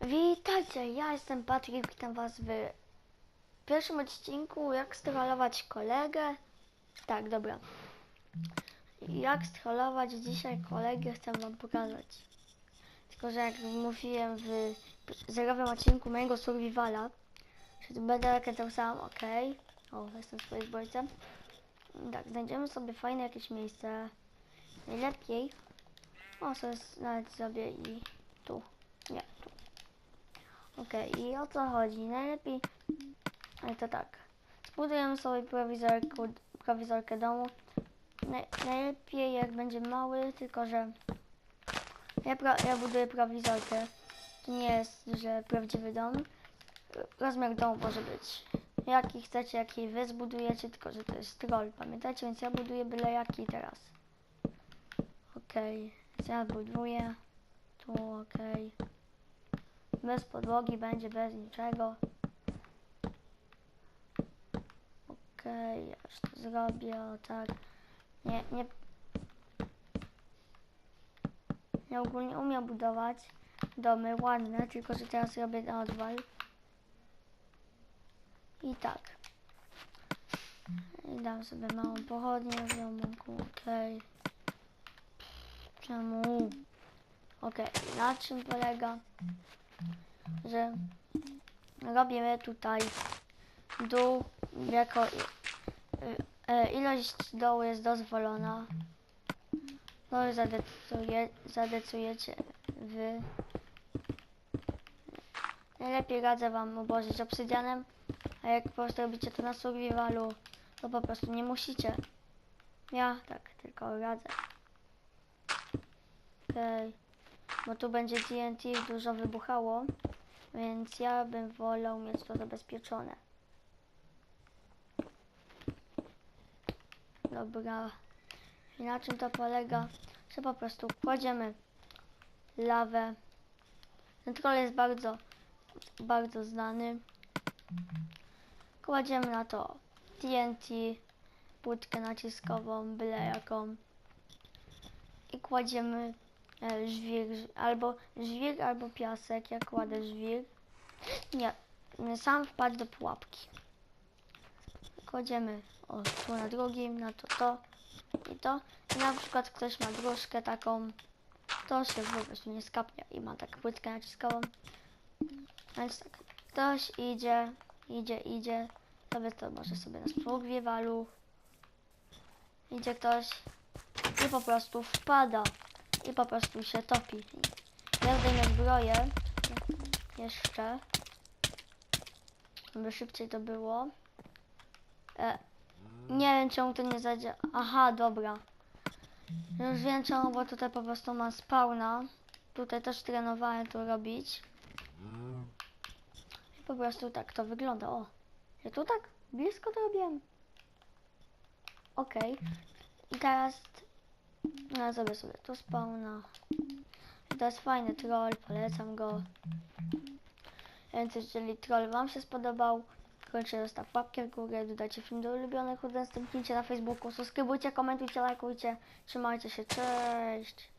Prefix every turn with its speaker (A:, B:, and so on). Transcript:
A: Witajcie, ja jestem Patryk, witam was w pierwszym odcinku jak strollować kolegę. Tak, dobra. Jak strollować dzisiaj kolegę chcę wam pokazać. Tylko, że jak mówiłem w zerowym odcinku mojego survivala, że będę nakręcał sam, okej. O, jestem swoim zbójcem. Tak, znajdziemy sobie fajne jakieś miejsce. Najlepiej. O, sobie nawet sobie i tu. Okej, i o co chodzi? Najlepiej, ale to tak, zbudujemy sobie prowizorkę, prowizorkę domu. Naj, najlepiej jak będzie mały, tylko że ja, pra, ja buduję prowizorkę. To nie jest, że prawdziwy dom. Rozmiar domu może być jaki chcecie, jaki wy zbudujecie, tylko że to jest troll, pamiętajcie? Więc ja buduję byle jaki teraz. Okej, więc ja buduję. Tu, okej. Bez podłogi będzie, bez niczego. Okej, ja już to zrobię, o tak. Nie, nie... Ja ogólnie umiem budować domy ładne, tylko że teraz robię na odwal. I tak. I dam sobie małą pochodnię w domku, okej. Czemu? Okej, na czym polega? Że robimy tutaj dół jako y, e, ilość dołu jest dozwolona. No i zadecyduje, zadecydujecie wy. Najlepiej radzę wam obłożyć obsydianem, a jak po prostu robicie to na survivalu, to po prostu nie musicie. Ja tak tylko radzę. Okej. Bo tu będzie TNT dużo wybuchało. Więc ja bym wolał mieć to zabezpieczone. Dobra. I na czym to polega? Że po prostu kładziemy lawę. Ten troll jest bardzo, bardzo znany. Kładziemy na to TNT, płytkę naciskową, byle jaką. I kładziemy żwir, ż- albo żwir, albo piasek. Ja kładę żwir. Nie, sam wpadł do pułapki. Kładziemy o, tu na drugim, na to, to i to. I na przykład ktoś ma dróżkę taką, to się po prostu nie skapnie i ma tak płytkę naciskową. Więc tak, ktoś idzie, idzie, idzie, sobie to może sobie na sprógwiewalu. Idzie ktoś i po prostu wpada i po prostu się topi. Ja zdejmę zbroję jeszcze, żeby szybciej to było. E, nie wiem czemu to nie zadziała. Aha, dobra. Już wiem czemu, bo tutaj po prostu mam spawna. Tutaj też trenowałem to robić. I po prostu tak to wygląda. O, ja tu tak blisko to robiłem. Okej. I teraz no, zrobię sobie tu spawna. To jest fajny troll, polecam go. Więc jeżeli troll wam się spodobał, koniecznie zostaw łapkę w górę, dodajcie film do ulubionych, udostępnijcie na Facebooku, subskrybujcie, komentujcie, lajkujcie. Trzymajcie się, cześć!